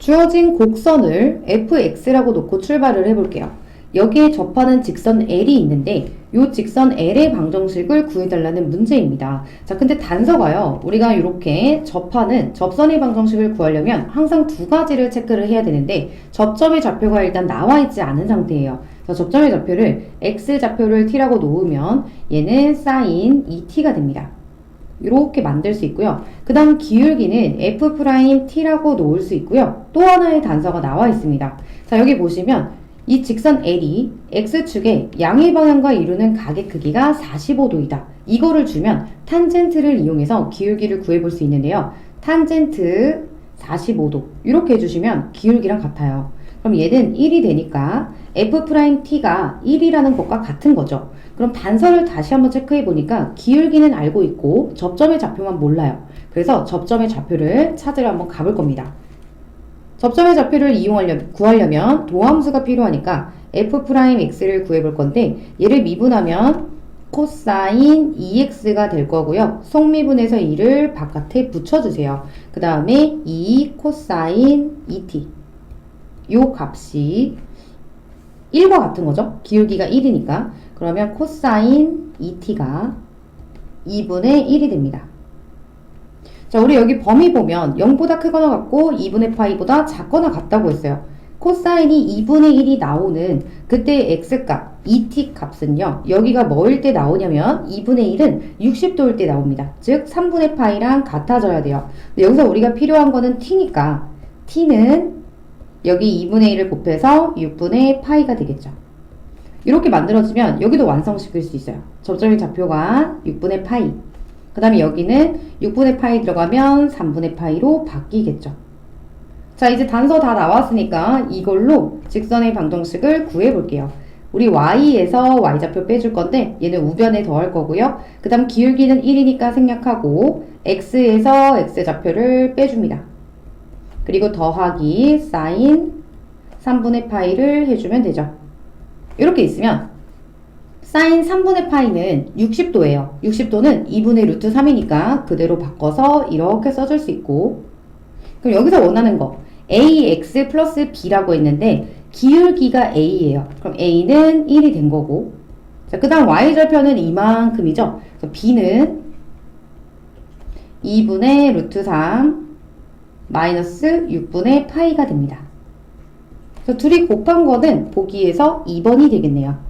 주어진 곡선을 fx라고 놓고 출발을 해볼게요. 여기에 접하는 직선 L이 있는데 이 직선 L의 방정식을 구해달라는 문제입니다. 자, 근데 단서가요. 우리가 이렇게 접하는 접선의 방정식을 구하려면 항상 두 가지를 체크를 해야 되는데 접점의 좌표가 일단 나와 있지 않은 상태예요. 그래서 접점의 좌표를 x 좌표를 t라고 놓으면 얘는 sin 2t가 됩니다. 이렇게 만들 수 있고요. 그 다음 기울기는 f't라고 놓을 수 있고요. 또 하나의 단서가 나와 있습니다. 자, 여기 보시면 이 직선 L이 X축의 양의 방향과 이루는 각의 크기가 45도이다. 이거를 주면 탄젠트를 이용해서 기울기를 구해볼 수 있는데요. 탄젠트 45도 이렇게 해주시면 기울기랑 같아요. 그럼 얘는 1이 되니까 F'T가 1이라는 것과 같은 거죠. 그럼 단서를 다시 한번 체크해 보니까 기울기는 알고 있고 접점의 좌표만 몰라요. 그래서 접점의 좌표를 찾으러 한번 가볼 겁니다. 접점의 좌표를 이용하려 구하려면 도함수가 필요하니까 f'x를 구해볼 건데 얘를 미분하면 코사인 2x가 될 거고요. 속미분에서 2를 바깥에 붙여주세요. 그 다음에 2 코사인 2t 요 값이 1과 같은 거죠. 기울기가 1이니까 그러면 코사인 2t가 2분의 1이 됩니다. 자, 우리 여기 범위 보면 0보다 크거나 같고 2분의 파이보다 작거나 같다고 했어요. 코사인이 2분의 1이 나오는 그때 x값, 2t 값은요. 여기가 뭐일 때 나오냐면 2분의 1은 60도일 때 나옵니다. 즉 3분의 파이랑 같아져야 돼요. 여기서 우리가 필요한 거는 t니까 t는 여기 2분의 1을 곱해서 6분의 파이가 되겠죠. 이렇게 만들어지면 여기도 완성시킬 수 있어요. 접점의 좌표가 6분의 파이. 그 다음에 여기는 6분의 파이 들어가면 3분의 파이로 바뀌겠죠. 자, 이제 단서 다 나왔으니까 이걸로 직선의 방정식을 구해볼게요. 우리 y에서 y좌표 빼줄 건데 얘는 우변에 더할 거고요. 그 다음 기울기는 1이니까 생략하고 x에서 x좌표를 빼줍니다. 그리고 더하기 sin 3분의 파이를 해주면 되죠. 이렇게 있으면 사인 3분의 파이는 60도예요. 60도는 2분의 루트 3이니까 그대로 바꿔서 이렇게 써줄 수 있고 그럼 여기서 원하는 거 ax 플러스 b라고 했는데 기울기가 a예요. 그럼 a는 1이 된 거고 자, 그 다음 y절표는 이만큼이죠. 그래서 b는 2분의 루트 3 마이너스 6분의 파이가 됩니다. 그래서 둘이 곱한 거는 보기에서 2번이 되겠네요.